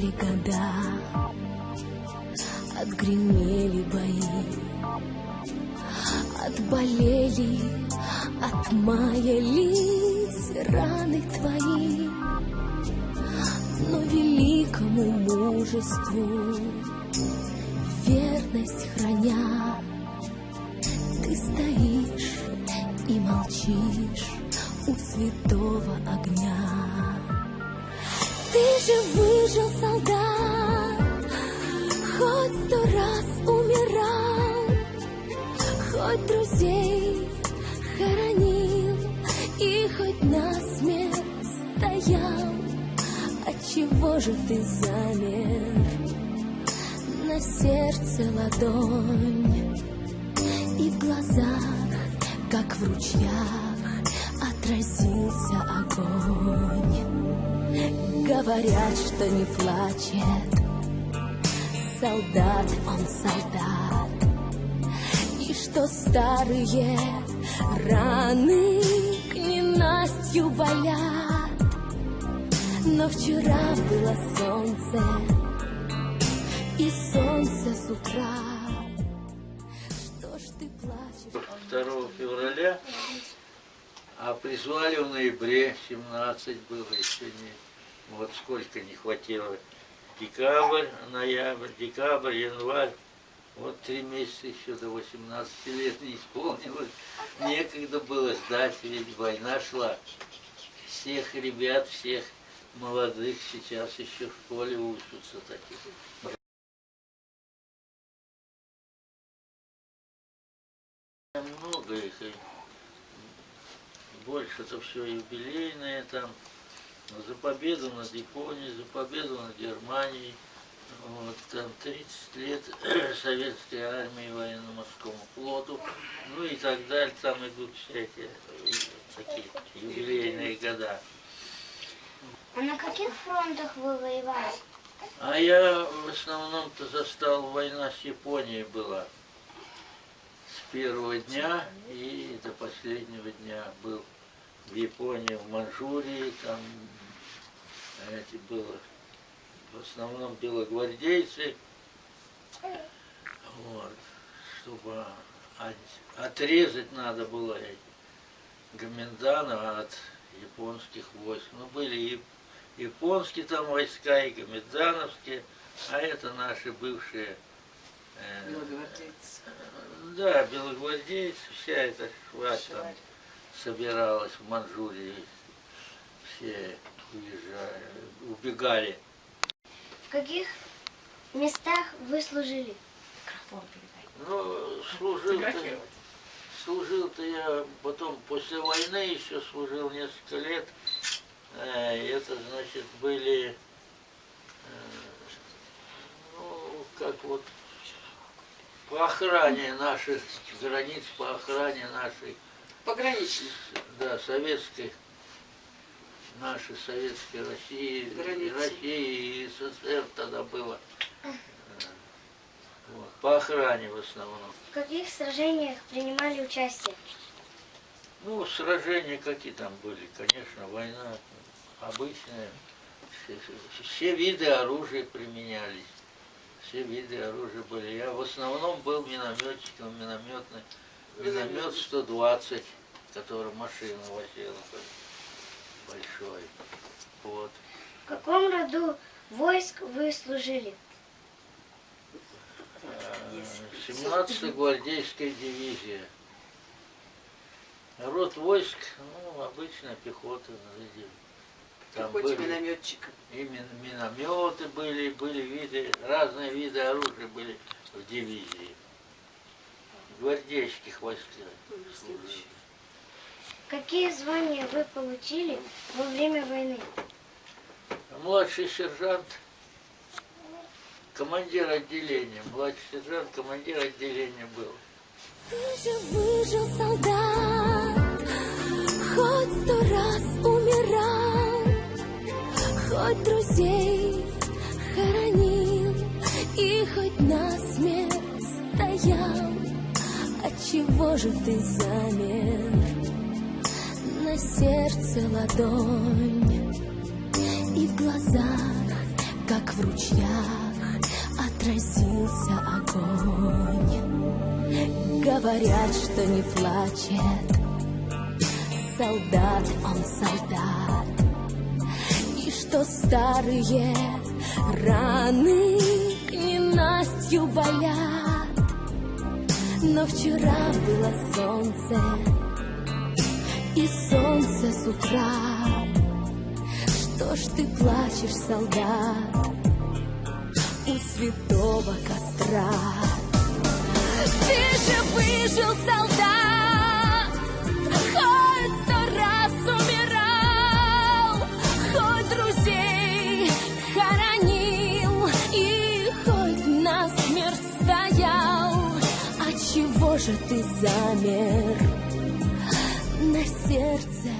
Пролетели года, отгремели бои, Отболели, отмаялись раны твои, Но великому мужеству верность храня, Ты стоишь и молчишь у святого огня. Ты же выжил, солдат, хоть сто раз умирал, хоть друзей хоронил и хоть на смерть стоял. Отчего же ты замер? На сердце ладонь и в глазах, как в ручьях, отразился огонь. Говорят, что не плачет солдат, он солдат, и что старые раны к ненастью болят. Но вчера было солнце, и солнце с утра. Что ж ты плачешь? 2 февраля, а призвали в ноябре, 17 было еще не, вот сколько не хватило. Декабрь, ноябрь, декабрь, январь, вот три месяца еще до 18 лет не исполнилось. Некогда было сдать, ведь война шла. Всех ребят, всех молодых сейчас еще в школе учатся таких. Много их. Больше это все юбилейные там. За победу над Японией, за победу над Германией. Вот, там 30 лет советской армии, военно-морскому флоту, ну и так далее. Там идут э, такие юбилейные года. А на каких фронтах вы воевали? А я в основном-то застал война с Японией была. С первого дня и до последнего дня был в Японии, в Манчжурии, там эти было в основном белогвардейцы, вот, чтобы от- отрезать надо было эти Гоминдана от японских войск. Ну, были и японские там войска, и гоминдановские, а это наши бывшие э, Белогвардейцы. да, белогвардейцы, вся эта швать там. Собиралась в Манчжурии. Все уезжали, убегали. В каких местах вы служили? Ну, служил-то, служил-то я потом, после войны еще служил несколько лет. Э, и Это, значит, были, э, ну, как вот, по охране наших границ, по охране нашей Пограничник. да, советской, нашей советской России, Границы. России и СССР тогда было. Э, Вот, по охране в основном. В каких сражениях принимали участие? Ну, сражения какие там были, конечно, война обычная. Все, все виды оружия применялись. Все виды оружия были. Я в основном был минометчиком, минометный. Миномет 120, который машина возила большой. Вот. В каком роду войск вы служили? Э, 17-я гвардейская дивизия. Род войск, ну, обычная пехота. Там были минометчиком. и мин- минометы были, были виды, разные виды оружия были в дивизии. Гвардейских войсках. Какие звания вы получили во время войны? Младший сержант, командир отделения. Младший сержант, командир отделения был. Ты же выжил, солдат, хоть сто раз умирал, хоть друзей Отчего же ты замер? На сердце ладонь и в глазах, как в ручьях, отразился огонь. Говорят, что не плачет солдат, он солдат. И что старые раны к ненастью болят. Но вчера было солнце, и солнце с утра. Что ж ты плачешь, солдат, у святого костра? Ты же выжил, солдат, же ты замер на сердце